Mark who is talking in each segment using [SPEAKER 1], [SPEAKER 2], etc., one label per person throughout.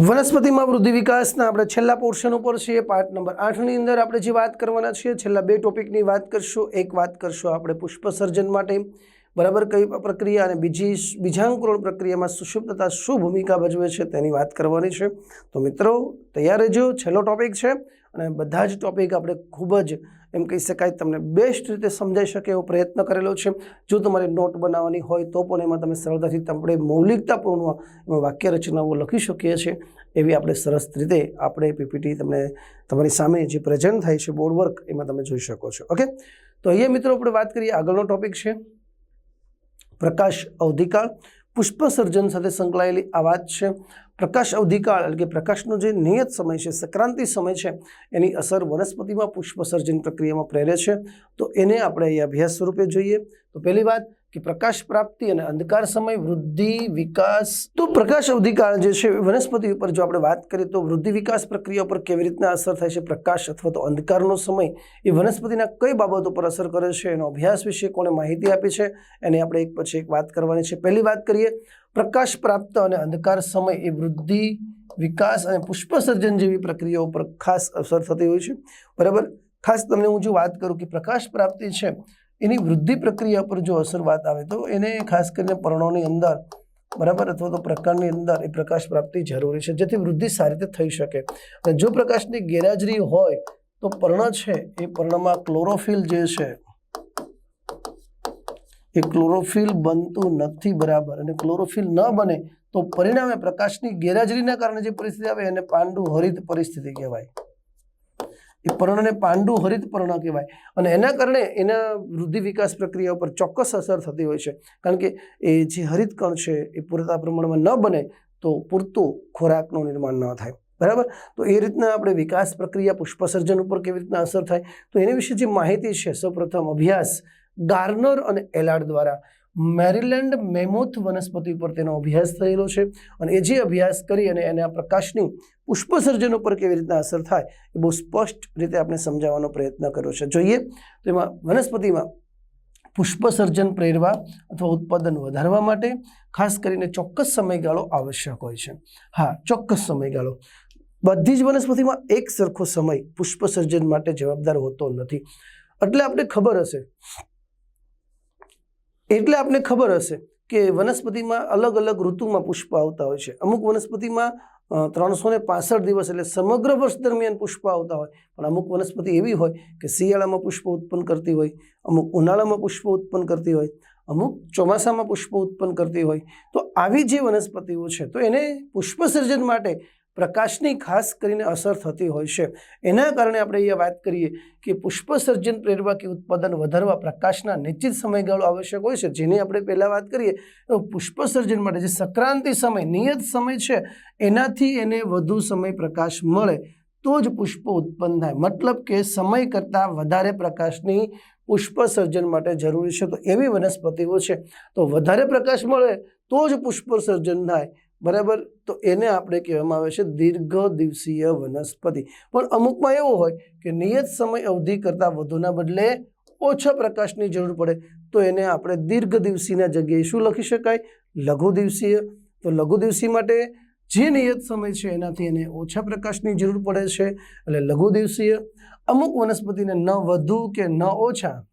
[SPEAKER 1] વનસ્પતિમાં વૃદ્ધિ વિકાસના આપણે છેલ્લા પોર્શન ઉપર છીએ પાર્ટ નંબર આઠની અંદર આપણે જે વાત કરવાના છીએ, છેલ્લા બે ટોપિકની વાત કરશું. એક વાત કરશું આપણે પુષ્પ સર્જન માટે. બરાબર કઈ પ્રક્રિયા અને બીજી બીજાંકુરણ પ્રક્રિયામાં સુષુપ્તતા શું ભૂમિકા ભજવે છે તેની વાત કરવાની છે. તો મિત્રો, તૈયાર રહેજો. છેલ્લો ટોપિક છે અને બધા જ ટોપિક આપણે ખૂબ જ એમ કહી શકાય તમને બેસ્ટ રીતે સમજાઈ શકે એવો પ્રયત્ન કરેલો છે. જો તમારે નોટ બનાવવાની હોય તો પણ એમાં તમે સરળતાથી આપણે મૌલિકતાપૂર્ણ એમાં વાક્ય રચનાઓ લખી શકીએ છીએ. એવી આપણે સરસ રીતે આપણે પીપીટી તમને તમારી સામે જે પ્રેઝન્ટ થાય છે બોર્ડ વર્ક એમાં તમે જોઈ શકો છો. ઓકે તો અહીંયા મિત્રો આપણે વાત કરીએ આગળનો ટોપિક છે. પ્રકાશ અવધિકાળ. પુષ્પસર્જન સાથે સંકળાયેલી આ વાત છે. પ્રકાશ અવધિકાળ એટલે કે પ્રકાશનો જે નિયત સમય છે, સંક્રાંતિ સમય છે, એની અસર વનસ્પતિમાં પુષ્પસર્જન પ્રક્રિયામાં પ્રેરે છે. તો એને આપણે અહીં અભ્યાસ સ્વરૂપે જોઈએ. તો પહેલી વાત કે પ્રકાશ પ્રાપ્તિ અને અંધકાર સમય, વૃદ્ધિ, વિકાસ. તો પ્રકાશ અવધિકાળ જે છે વનસ્પતિ ઉપર જો આપણે વાત કરીએ તો વૃદ્ધિ, વિકાસ પ્રક્રિયા ઉપર કેવી રીતના અસર થાય છે? પ્રકાશ અથવા તો અંધકારનો સમય, એ વનસ્પતિના કઈ બાબતો પર અસર કરે છે? એનો અભ્યાસ વિશે કોણે માહિતી આપી છે? એને આપણે એક પછી એક વાત કરવાની છે. પહેલી વાત કરીએ પ્રકાશ પ્રાપ્ત અને અંધકાર સમય એ વૃદ્ધિ, વિકાસ અને પુષ્પ સર્જન જેવી પ્રક્રિયાઓ પર ખાસ અસર થતી હોય છે. બરાબર? ખાસ તમને હું જો વાત કરું કે પ્રકાશ પ્રાપ્તિ છે, એની વૃદ્ધિ પ્રક્રિયા પર જો અસર વાત આવે તો એને ખાસ કરીને પર્ણોની અંદર, બરાબર? અથવા તો પ્રકારની અંદર એ પ્રકાશ પ્રાપ્તિ જરૂરી છે, જેથી વૃદ્ધિ સારી રીતે થઈ શકે. અને જો પ્રકાશની ગેરહાજરી હોય તો પર્ણ છે, એ પર્ણમાં ક્લોરોફિલ જે છે એ ક્લોરોફિલ બનતું નથી બરાબર અને ક્લોરોફિલ ન બને તો પરિણામે પ્રકાશની ગેરહાજરીના કારણે જે પરિસ્થિતિ આવે એને પાંડુ હરિત પરિસ્થિતિ કહેવાય. એ પર્ણને પાંડુ હરિત પર્ણ કહેવાય અને એના કારણે એના વૃદ્ધિ વિકાસ પ્રક્રિયા ઉપર ચોક્કસ અસર થતી હોય છે. કારણ કે એ જે હરિત કણ છે એ પૂરતા પ્રમાણમાં ન બને તો પૂરતું ખોરાકનું નિર્માણ ન થાય. બરાબર? તો એ રીતના આપણે વિકાસ પ્રક્રિયા પુષ્પસર્જન ઉપર કેવી રીતના અસર થાય? તો એની વિશે જે માહિતી છે, સૌપ્રથમ અભ્યાસ ગાર્નર અને એલાર્ડ દ્વારા મેરીલેન્ડ મેમોથ વનસ્પતિ ઉપર તેનો અભ્યાસ થયેલો છે અને એ જે અભ્યાસ કરી અને એના પ્રકાશની પુષ્પસર્જન ઉપર કેવી રીતના અસર થાય એ બહુ સ્પષ્ટ રીતે આપણે સમજાવવાનો પ્રયત્ન કર્યો છે. જોઈએ તો એમાં વનસ્પતિમાં પુષ્પસર્જન પ્રેરવા અથવા ઉત્પાદન વધારવા માટે ખાસ કરીને ચોક્કસ સમયગાળો આવશ્યક હોય છે. હા, ચોક્કસ સમયગાળો. બધી જ વનસ્પતિમાં એક સરખો સમય પુષ્પસર્જન માટે જવાબદાર હોતો નથી. એટલે આપણે ખબર હશે એટલે આપને ખબર હશે કે વનસ્પતિમાં અલગ અલગ ઋતુમાં પુષ્પ આવતા હોય છે. અમુક વનસ્પતિમાં ત્રણસો ને પાસઠ દિવસ એટલે સમગ્ર વર્ષ દરમિયાન પુષ્પ આવતા હોય. પણ અમુક વનસ્પતિ એવી હોય કે શિયાળામાં પુષ્પ ઉત્પન્ન કરતી હોય, અમુક ઉનાળામાં પુષ્પ ઉત્પન્ન કરતી હોય, અમુક ચોમાસામાં પુષ્પ ઉત્પન્ન કરતી હોય. તો આવી જે વનસ્પતિઓ છે, તો એને પુષ્પસર્જન માટે પ્રકાશની ખાસ કરીને અસર થતી હોય છે. એના કારણે આપણે અહીંયા વાત કરીએ કે પુષ્પસર્જન પ્રેરવા કે ઉત્પાદન વધારવા પ્રકાશના નિશ્ચિત સમયગાળો આવશ્યક હોય છે. જેની આપણે પહેલાં વાત કરીએ તો પુષ્પસર્જન માટે જે સંક્રાંતિ સમય, નિયત સમય છે, એનાથી એને વધુ સમય પ્રકાશ મળે તો જ પુષ્પ ઉત્પન્ન થાય. મતલબ કે સમય કરતાં વધારે પ્રકાશની પુષ્પ સર્જન માટે જરૂરી છે. તો એવી વનસ્પતિઓ છે. તો વધારે પ્રકાશ મળે તો જ પુષ્પ સર્જન થાય. બરાબર? તો એને આપણે કહેવામાં આવે છે દીર્ઘ દિવસીય વનસ્પતિ. પણ અમુકમાં એવું હોય કે નિયત સમય અવધિ કરતાં વધુના બદલે ઓછા પ્રકાશની જરૂર પડે. તો એને આપણે દીર્ઘ દિવસીના જગ્યાએ શું લખી શકાય? લઘુ દિવસીય તો લઘુ દિવસી માટે જે નિયત સમય છે એનાથી એને ઓછા પ્રકાશની જરૂર પડે છે. એટલે લઘુ દિવસીય અમુક વનસ્પતિને ન વધુ કે ન ઓછા.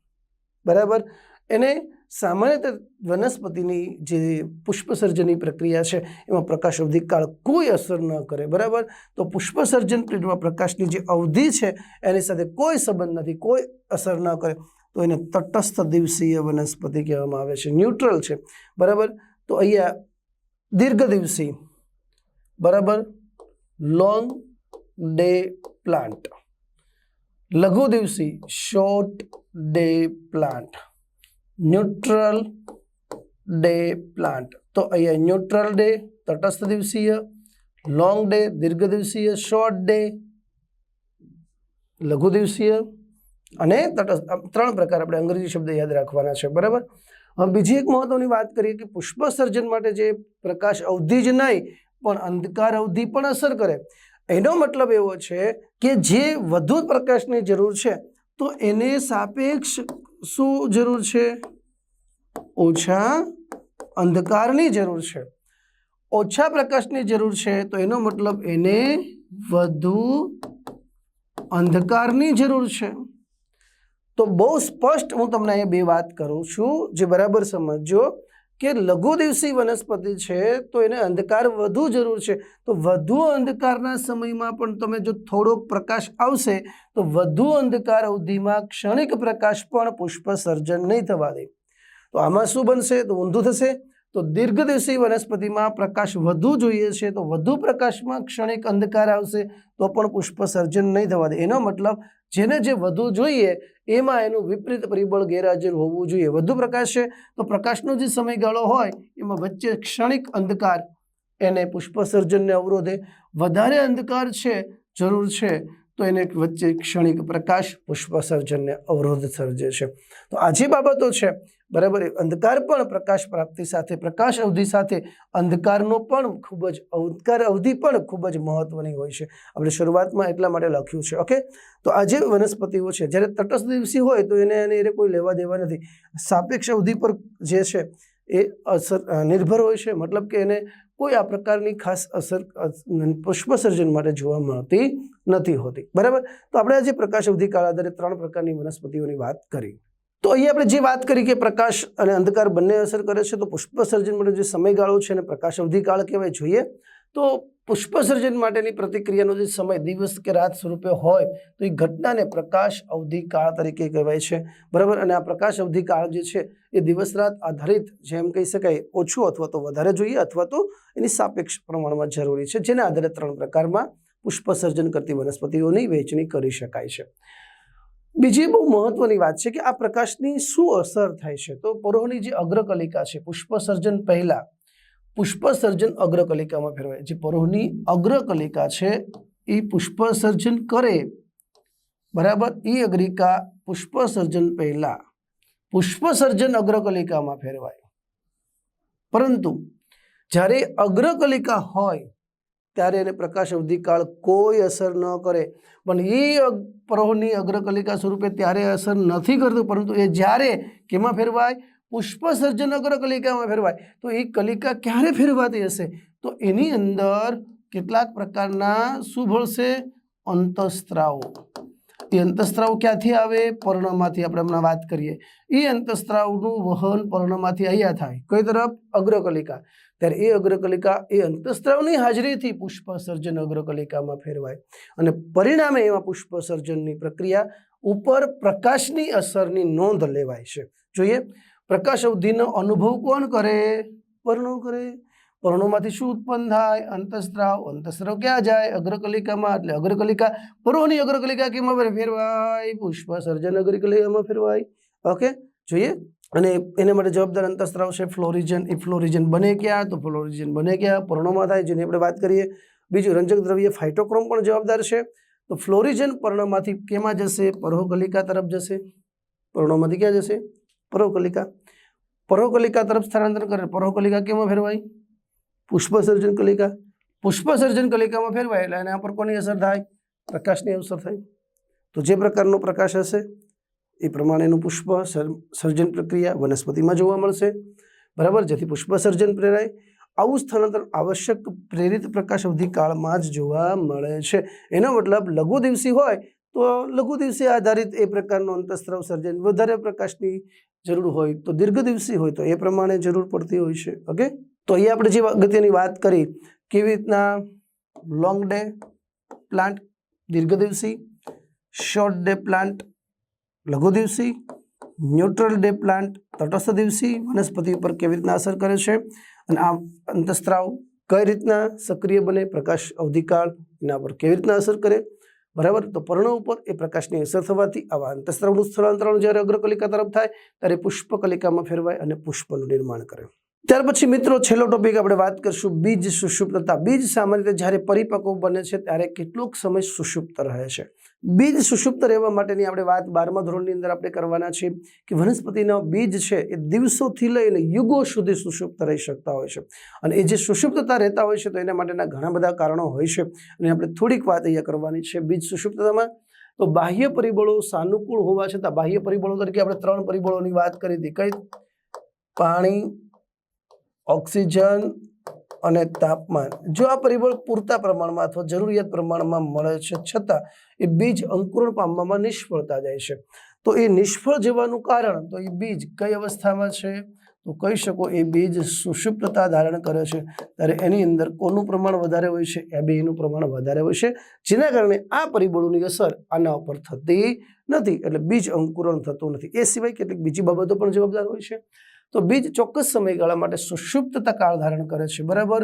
[SPEAKER 1] બરાબર? એને સામાન્ય વનસ્પતિની જે પુષ્પસર્જનની પ્રક્રિયા છે, એમાં પ્રકાશ અવધિ કાળ કોઈ અસર ન કરે, બરાબર? તો પુષ્પસર્જન પ્રિન્ટમાં પ્રકાશની જે અવધિ છે, એની સાથે કોઈ સંબંધ નથી, કોઈ અસર ન કરે. તો એને તટસ્થ દિવસીય વનસ્પતિ કહેવામાં આવે છે, ન્યુટ્રલ છે, બરાબર? તો અહીંયા દીર્ઘ દિવસી બરાબર? લોંગ ડે પ્લાન્ટ લઘુ દિવસી short day plant. Neutral day plant. તો અહીંયા ન્યુટ્રલ ડે તટસ્થ દિવસીય, લોંગ ડે દીર્ઘ દિવસીય શોર્ટ ડે લઘુ દિવસીય અને તટસ્થ ત્રણ પ્રકાર આપણે અંગ્રેજી શબ્દ યાદ રાખવાના છે, બરાબર? હવે બીજી એક મહત્વની વાત કરીએ કે પુષ્પ સર્જન માટે જે પ્રકાશ અવધિ જ નહીં, પણ અંધકાર અવધિ પણ અસર કરે. એનો મતલબ એવો છે કે જે વધુ પ્રકાશની જરૂર છે, તો એને સાપેક્ષ શું જરૂર છે? ઓછા અંધકારની જરૂર છે. ઓછા પ્રકાશની જરૂર છે, તો એનો મતલબ એને વધુ અંધકારની જરૂર છે. તો બહુ સ્પષ્ટ હું તમને અહીંયા બે વાત કરું છું, જે બરાબર સમજજો. કે લઘુ દિવસી વનસ્પતિ છે, તો એને અંધકાર વધુ જરૂર છે. તો વધુ અંધકારના સમયમાં પણ તમે જો થોડોક પ્રકાશ આવશે, તો વધુ અંધકાર અવધિમાં ક્ષણિક પ્રકાશ પણ પુષ્પ સર્જન નહીં થવા દે. તો આમાં શું બનશે? તો ઊંધું થશે. તો દીર્ઘદિવસી વનસ્પતિમાં પ્રકાશ વધુ જોઈએ છે, તો વધુ પ્રકાશમાં ક્ષણિક અંધકાર આવશે, તો પણ પુષ્પ સર્જન નહીં થવા દે. એનો મતલબ જેને જે વધુ જોઈએ, એમાં એનું વિપરીત પરિબળ ગેરહાજર હોવું જોઈએ. વધુ પ્રકાશ છે, તો પ્રકાશનો જે સમયગાળો હોય, એમાં વચ્ચે ક્ષણિક અંધકાર એને પુષ્પ સર્જનને અવરોધે. વધારે અંધકાર છે, જરૂર છે તો એને વચ્ચે ક્ષણિક પ્રકાશ પુષ્પસર્જનને અવરોધ સર્જે છે. તો આ જે બાબતો છે, બરાબર, એ અંધકાર પણ પ્રકાશ પ્રાપ્તિ સાથે, પ્રકાશ અવધિ સાથે, અંધકારનો પણ ખૂબ જ, અંધકાર અવધિ પણ ખૂબ જ મહત્વની હોય છે. આપણે શરૂઆતમાં એટલા માટે લખ્યું છે, ઓકે? તો આ જે વનસ્પતિઓ છે, જ્યારે તટસ્થ દિવસી હોય તો એને એને એને કોઈ લેવા દેવા નથી. સાપેક્ષ અવધિ પર જે છે, એ અસર નિર્ભર હોય છે, મતલબ કે એને કોઈ આ પ્રકારની ખાસ અસર પુષ્પસર્જન માટે જોવા મળતી નથી હોતી. બરાબર? તો આપણે આજે પ્રકાશ અવધિ કાળ આધારે ત્રણ પ્રકારની વનસ્પતિઓની વાત કરી. તો અહીંયા આપણે જે વાત કરી કે પ્રકાશ અને અંધકાર બંને અસર કરે છે, તો પુષ્પસર્જન માટે જે સમયગાળો છે એને પ્રકાશ અવધિ કાળ કહેવાય, જોઈએ. તો પુષ્પસર્જન માટેની પ્રતિક્રિયાનો જે સમય દિવસ કે રાત સ્વરૂપે હોય, તો એ ઘટનાને પ્રકાશ અવધિ કાળ તરીકે કહેવાય છે. બરાબર? અને આ પ્રકાશ અવધિ કાળ જે છે, એ દિવસ રાત આધારિત જેમ કહી શકાય, ઓછું અથવા તો વધારે જોઈએ અથવા તો એની સાપેક્ષ પ્રમાણમાં જરૂરી છે, જેના આધારે ત્રણ પ્રકારમાં પુષ્પસર્જન કરતી વનસ્પતિઓની વહેંચણી કરી શકાય છે. બીજી બહુ મહત્વની વાત છે કે આ પ્રકાશની શું અસર થાય છે? તો પરોહની જે અગ્રકલિકા છે પુષ્પ સર્જન પહેલા પુષ્પ સર્જન અગ્રકલિકામાં ફેરવાય. જે પરોહની અગ્રકલિકા છે, એ પુષ્પસર્જન કરે. બરાબર? એ અગ્રિકા પુષ્પસર્જન પહેલાં પુષ્પસર્જન અગ્રકલિકામાં ફેરવાય. પરંતુ જ્યારે અગ્રકલિકા હોય, ત્યારે એને પ્રકાશ અવધિકાળ કોઈ અસર ન કરે. પણ એ પરોહની અગ્રકલિકા સ્વરૂપે ત્યારે અસર નથી કરતું, પરંતુ એ જ્યારે, કેમાં ફેરવાય? પુષ્પ સર્જન અગ્રકલિકામાં ફેરવાય. તો એ કલિકા ક્યારે ફેરવાતી હશે? તો એની અંદર કેટલાક પ્રકારના શું ભળશે? અંતસ્ત્રાવો. એ અંતસ્ત્રાવ ક્યાંથી આવે? પર્ણમાંથી. આપણે હમણાં વાત કરીએ. એ અંતસ્ત્રાવનું વહન પર્ણમાંથી અહીંયા થાય. કઈ તરફ? અગ્રકલિકા. ત્યારે એ અગ્રકલિકા, એ અંતસ્ત્રાવની હાજરીથી પુષ્પસર્જન અગ્રકલિકામાં ફેરવાય. અને પરિણામે એમાં પુષ્પસર્જનની પ્રક્રિયા ઉપર પ્રકાશની અસરની નોંધ લેવાય છે. જોઈએ. પ્રકાશ અવધિનો અનુભવ કોણ કરે? પર્ણો કરે. પર્ણોમાંથી શું ઉત્પન્ન થાય? અંતસ્ત્રાવ. અંતસ્ત્રાવ ક્યાં જાય? અગ્રકલિકામાં. એટલે અગ્રકલિકા પર્ણોની અગ્રકલિકા કેમાં ફેરવાય. પુષ્પ સર્જન અગ્રકલિકામાં ફેરવાય. ઓકે, જોઈએ. અને એને માટે જવાબદાર અંતસ્ત્રાવ છે ફ્લોરિજન. એ ફ્લોરિજન બને ક્યાં? તો ફ્લોરિજન બને ક્યાં? પર્ણોમાં થાય, જેની આપણે વાત કરીએ. બીજું, રંજક દ્રવ્ય ફાઇટોક્રોમ પણ જવાબદાર છે. તો ફ્લોરિજન પર્ણમાંથી કેમાં જશે? પરોહકલિકા તરફ જશે. પર્ણોમાંથી ક્યાં જશે? પરોહકલિકા પરોહકલિકા તરફ સ્થળાંતર કરે. પરોકલિકા કેમાં ફેરવાય? પુષ્પસર્જન કલિકા. પુષ્પસર્જન કલિકામાં ફેરવાય એટલે એના પર કોની અસર થાય? પ્રકાશની અસર થાય. તો જે પ્રકારનો પ્રકાશ હશે, એ પ્રમાણેનું પુષ્પ સર્જન પ્રક્રિયા વનસ્પતિમાં જોવા મળશે. બરાબર? જેથી પુષ્પ સર્જન પ્રેરાય. આવું સ્થળાંતર આવશ્યક પ્રેરિત પ્રકાશ અવધિ કાળમાં જ જોવા મળે છે. એનો મતલબ લઘુ દિવસી હોય તો લઘુ દિવસે આધારિત એ પ્રકારનું અંતસ્ત્રાવ સર્જન. વધારે પ્રકાશની જરૂર હોય તો દીર્ઘ દિવસી હોય તો એ પ્રમાણે જરૂર પડતી હોય છે. ઓકે તો અહીંયા આપણે જે અગત્યની વાત કરી, કેવી રીતના લોંગ ડે પ્લાન્ટ દીર્ઘ દિવસી શોર્ટ ડે પ્લાન્ટ લઘુ દિવસી ન્યુટ્રલ ડે પ્લાન્ટ તટસ્થ દિવસી, વનસ્પતિ ઉપર કેવી રીતના અસર કરે છે અને આ અંતસ્ત્રાવ કઈ રીતના સક્રિય બને, પ્રકાશ અવધિકાળ એના પર કેવી રીતના અસર કરે બરાબર? તો પર્ણો ઉપર એ પ્રકાશની અસર થવાથી આવા અંતસ્ત્રાવનું સ્થળાંતરણ જ્યારે અગ્રકલિકા તરફ થાય, ત્યારે પુષ્પ કલિકામાં ફેરવાય અને પુષ્પનું નિર્માણ કરે. ત્યાર પછી મિત્રો, છેલ્લો ટોપિક આપણે વાત કરશું બીજ સુષુપ્તતા. બીજ સામાન્ય રીતે જ્યારે પરિપક્વ બને છે, ત્યારે કેટલોક સમય સુષુપ્ત રહે છે. બીજ સુષુપ્ત રહેવા માટેની આપણે વાત બારમા ધોરણની અંદર આપણે કરવાના છીએ કે વનસ્પતિના બીજ છે એ દિવસોથી લઈને યુગો સુધી સુષુપ્ત રહી શકતા હોય છે. અને એ જે સુષુપ્તતા રહેતા હોય છે તો એના માટેના ઘણા બધા કારણો હોય છે. અને આપણે થોડીક વાત અહીંયા કરવાની છે બીજ સુષુપ્તતામાં. તો બાહ્ય પરિબળો સાનુકૂળ હોવા છતાં, બાહ્ય પરિબળો તરીકે આપણે ત્રણ પરિબળોની વાત કરી હતી. કઈ? પાણી, ઓક્સિજન અને તાપમાન. જો આ પરિબળ પૂરતા પ્રમાણમાં અથવા જરૂરિયાત પ્રમાણમાં મળે છે, છતાં એ બીજ અંકુરણ પામવામાં નિષ્ફળતા જાય છે. તો એ નિષ્ફળ જવાનું કારણ, તો એ બીજ કઈ અવસ્થામાં છે? તો કહી શકો એ બીજ સુષુપ્તતા ધારણ કરે છે. ત્યારે એની અંદર કોનું પ્રમાણ વધારે હોય છે? એ બેનું પ્રમાણ વધારે હોય છે. જેના કારણે આ પરિબળોની અસર આના ઉપર થતી નથી. એટલે બીજ અંકુરણ થતું નથી. એ સિવાય કેટલીક બીજી બાબતો પણ જવાબદાર હોય છે. તો બીજ ચોક્કસ સમયગાળા માટે સુષુપ્તતા કાળ ધારણ કરે છે. બરાબર?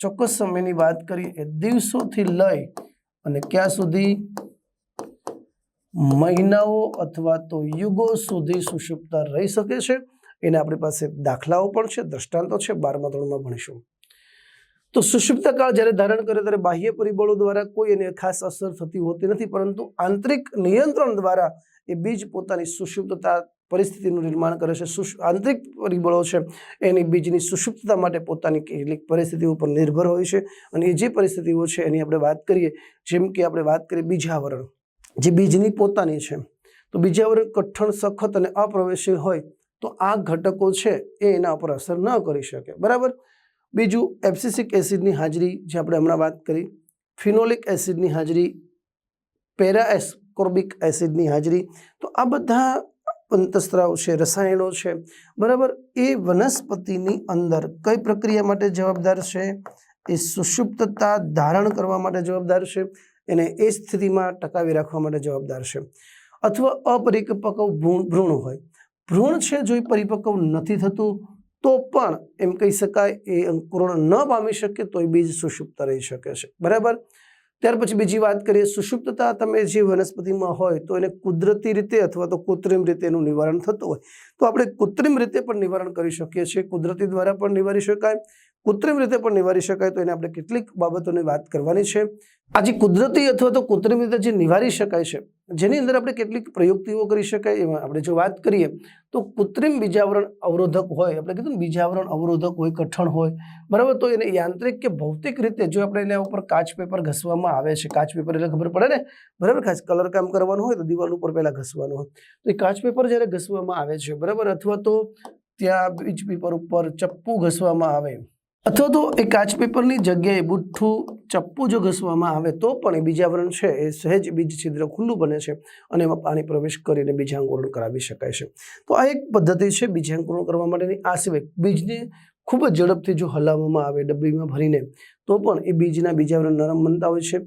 [SPEAKER 1] ચોક્કસ સમયની વાત કરીએ એ દિવસોથી લઈ અને ક્યાં સુધી? મહિનાઓ અથવા તો યુગો સુધી સુષુપ્તતા રહી શકે છે. એને આપણી પાસે દાખલાઓ પણ છે, દ્રષ્ટાંતો છે, બારમા ધોરણમાં ભણીશું. તો સુષુપ્ત કાળ જ્યારે ધારણ કરે ત્યારે બાહ્ય પરિબળો દ્વારા કોઈ એને ખાસ અસર થતી હોતી નથી, પરંતુ આંતરિક નિયંત્રણ દ્વારા એ બીજ પોતાની સુષુપ્તતા પરિસ્થિતિનું નિર્માણ કરે છે. આંતરિક પરિબળો છે એની બીજની સુષુપ્તતા માટે પોતાની કેટલીક પરિસ્થિતિઓ પર નિર્ભર હોય છે અને એ જે પરિસ્થિતિઓ છે એની આપણે વાત કરીએ, જેમ કે આપણે વાત કરીએ બીજાવરણ. જે બીજની પોતાની છે, તો બીજાવરણ કઠણ, સખત અને અપ્રવેશી હોય તો આ ઘટકો છે એ એના ઉપર અસર ન કરી શકે. બરાબર? બીજું એપ્સિસિક એસિડની હાજરી, જે આપણે હમણાં વાત કરી. ફિનોલિક એસિડની હાજરી પેરા એસ્કોર્બિક એસિડની હાજરી. તો આ બધા અંતસ્ત્રાવ છે, રસાયણો છે. બરાબર? એ વનસ્પતિની અંદર કઈ પ્રક્રિયા માટે જવાબદાર છે? એ સુષુપ્તતા ધારણ કરવા માટે જવાબદાર છે એને એ સ્થિતિમાં ટકાવી રાખવા માટે જવાબદાર છે. અથવા અપરિપક્વ ભ્રૂણ હોય. ભ્રૂણ છે જો એ પરિપક્વ નથી થતું, તો પણ એમ કહી શકાય એ અંકુરણ ન પામી શકે, તો એ બીજ સુષુપ્ત રહી શકે છે. બરાબર? ત્યાર પછી બીજી વાત કરીએ, સુષુપ્તતા તમે જે વનસ્પતિમાં હોય તો એને કુદરતી રીતે અથવા તો કૃત્રિમ રીતે એનું નિવારણ થતું હોય. તો આપણે કૃત્રિમ રીતે પણ નિવારણ કરી શકીએ છીએ. કુદરતી દ્વારા પણ નિવારી શકાય. કૃત્રિમ રીતે પણ નિવારી શકાય તો એને આપણે કેટલીક બાબતોની વાત કરવાની છે. આજે કુદરતી અથવા તો કૃત્રિમ રીતે જે નિવારી શકાય છે જેની અંદર આપણે કેટલીક પ્રયુક્તિઓ કરી શકાય, એમાં આપણે જો વાત કરીએ, તો કૃત્રિમ બીજાવરણ અવરોધક હોય, આપણે કીધું ને બીજાવરણ અવરોધક હોય, કઠણ હોય, બરાબર? તો એને યાંત્રિક કે ભૌતિક રીતે જો આપણે એના ઉપર કાચ પેપર ઘસવામાં આવે છે, કાચ પેપર એટલે ખબર પડે ને? બરાબર? ખાસ કલર કામ કરવાનું હોય તો દિવાલ ઉપર પહેલાં ઘસવાનું હોય. તો એ કાચ પેપર જ્યારે ઘસવામાં આવે છે, બરાબર? અથવા તો ત્યાં બીજ પેપર ઉપર ચપ્પુ ઘસવામાં આવે. અથવા તો એ કાચ પેપરની જગ્યાએ બુઠ્ઠું ચપ્પુ જો ઘસવામાં આવે તો પણ એ બીજાવરણ છે, એ સહેજ બીજ છિદ્ર ખુલ્લું બને છે અને એમાં પાણી પ્રવેશ કરીને બીજાંકુરણ કરાવી શકાય છે. તો આ એક પદ્ધતિ છે બીજાંકુરણ કરવા માટેની. આ સિવાય બીજને ખૂબ જ ઝડપથી જો હલાવવામાં આવે ડબ્બીમાં ભરીને, તો પણ એ બીજના બીજાવરણ નરમ બનતા હોય છે.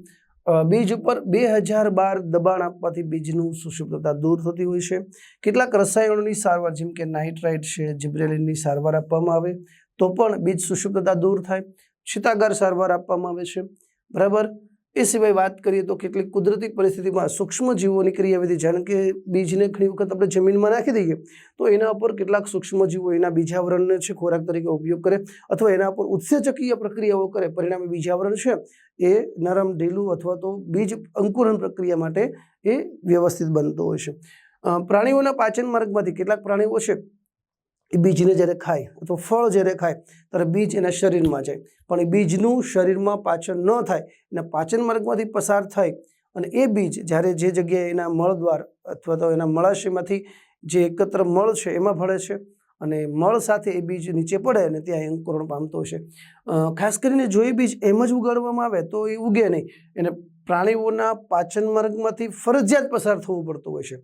[SPEAKER 1] બીજ ઉપર બે હજાર બાર દબાણ આપવાથી બીજનું સુષુપ્તતા દૂર થતી હોય છે. કેટલાક રસાયણોની સારવાર જેમ કે નાઇટ્રાઇટ છે, જિબ્રેલિનની સારવાર આપવામાં આવે તો પણ બીજ સુષુપ્તતા દૂર થાય. શીતાગાર સારવાર આપવામાં આવે છે. બરાબર? એ સિવાય વાત કરીએ તો કેટલીક કુદરતી પરિસ્થિતિમાં સૂક્ષ્મ જીવોની ક્રિયાવિધિ, જાણે કે બીજને ઘણી વખત આપણે જમીનમાં નાખી દઈએ, તો એના ઉપર કેટલાક સૂક્ષ્મ જીવો એના બીજાવરણને છે, ખોરાક તરીકે ઉપયોગ કરે અથવા એના ઉપર ઉત્સેચકીય પ્રક્રિયાઓ કરે. પરિણામે બીજાવરણ છે, એ નરમ, ઢીલું અથવા તો બીજ અંકુરણ પ્રક્રિયા માટે એ વ્યવસ્થિત બનતો હોય છે. પ્રાણીઓના પાચન માર્ગમાંથી કેટલાક પ્રાણીઓ છે એ બીજને જ્યારે ખાય અથવા ફળ જ્યારે ખાય, ત્યારે બીજ એના શરીરમાં જાય. પણ એ બીજનું શરીરમાં પાચન ન થાય, એના પાચન માર્ગમાંથી પસાર થાય અને એ બીજ જ્યારે જે જગ્યાએ એના મળદ્વાર અથવા તો એના મળાશયમાંથી જે એકત્ર મળ છે એમાં ભળે છે અને મળ સાથે એ બીજ નીચે પડે અને ત્યાં અંકુરણ પામતો છે ખાસ કરીને જો એ બીજ એમ જ ઉગાડવામાં આવે તો એ ઉગે નહીં. એને પ્રાણીઓના પાચન માર્ગમાંથી ફરજિયાત પસાર થવું પડતું હોય છે.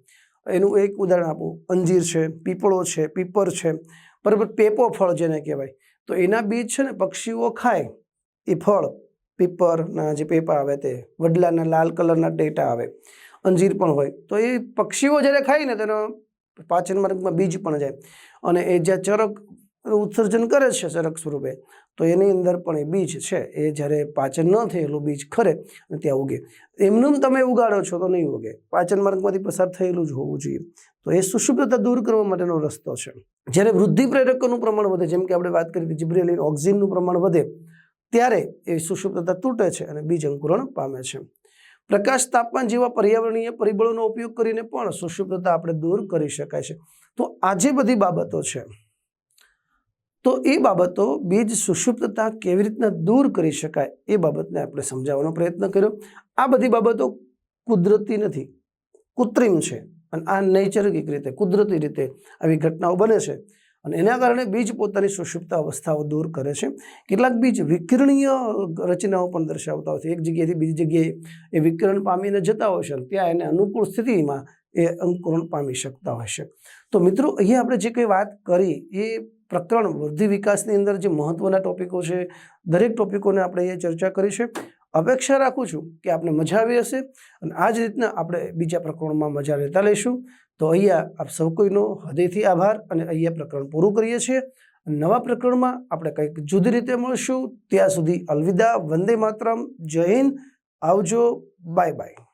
[SPEAKER 1] એનું એક ઉદાહરણ આપું. અંજીર છે, પીપળો છે, પીપર છે, બરાબર પેપો ફળ જેને કહેવાય. તો એના બીજ છે ને પક્ષીઓ ખાય, એ ફળ પીપરના જે પેપા આવે તે, વડલાના લાલ કલરના ડેટા આવે, અંજીર પણ હોય. તો એ પક્ષીઓ જ્યારે ખાય ને તેનો પાચન માર્ગમાં બીજ પણ જાય. અને એ જ્યાં ચરક ઉત્સર્જન કરે છે ચરક સ્વરૂપે. તો એની અંદર પણ એ બીજ છે, એ જ્યારે પાચન ન થયેલું બીજ ખરે અને ત્યાં ઉગે. એમનું તમે ઉગાડો છો તો નહીં ઉગે. પાચન માર્ગમાંથી પસાર થયેલું જ હોવું જોઈએ. તો એ સુષુપ્તતા દૂર કરવા માટેનો રસ્તો છે. જ્યારે વૃદ્ધિ પ્રેરકોનું પ્રમાણ વધે, જેમ કે આપણે વાત કરી હતી જીબ્રેલિન ઓક્સિજનનું પ્રમાણ વધે, ત્યારે એ સુષુપ્તતા તૂટે છે અને બીજ અંકુરણ પામે છે. પ્રકાશ તાપમાન જેવા પર્યાવરણીય પરિબળોનો ઉપયોગ કરીને પણ સુષુપ્તતા આપણે દૂર કરી શકાય છે. તો આ જે બધી બાબતો છે. તો એ બાબતો બીજ સુષુપ્તતા કેવી રીતના દૂર કરી શકાય એ બાબતને આપણે સમજાવવાનો પ્રયત્ન કર્યો. આ બધી બાબતો કુદરતી નથી, કૃત્રિમ છે અને આ નૈસર્ગિક રીતે, કુદરતી રીતે આવી ઘટનાઓ બને છે અને એના કારણે બીજ પોતાની સુષુપ્ત અવસ્થાઓ દૂર કરે છે. કેટલાક બીજ વિકિરણીય રચનાઓ પણ દર્શાવતા હોય છે. એક જગ્યાએથી બીજી જગ્યાએ એ વિકિરણ પામીને જતા હોય છે અને ત્યાં એને અનુકૂળ સ્થિતિમાં એ અંકુરણ પામી શકતા હોય છે. તો મિત્રો, અહીંયા આપણે જે કંઈ વાત કરી એ પ્રકરણ વૃદ્ધિ વિકાસની અંદર જે મહત્ત્વના ટોપિકો છે, દરેક ટોપિકોને આપણે અહીંયા ચર્ચા કરી છે. અપેક્ષા રાખું છું કે આપને મજા આવી હશે અને આ જ રીતના આપણે બીજા પ્રકરણમાં મજા લેતા લઈશું. તો અહીંયા આપ સૌ કોઈનો હૃદયથી આભાર અને અહીંયા પ્રકરણ પૂરું કરીએ છીએ. નવા પ્રકરણમાં આપણે કંઈક જુદી રીતે મળશું. ત્યાં સુધી અલવિદા, વંદે માતરમ, જય હિન્દ. આવજો. Bye bye.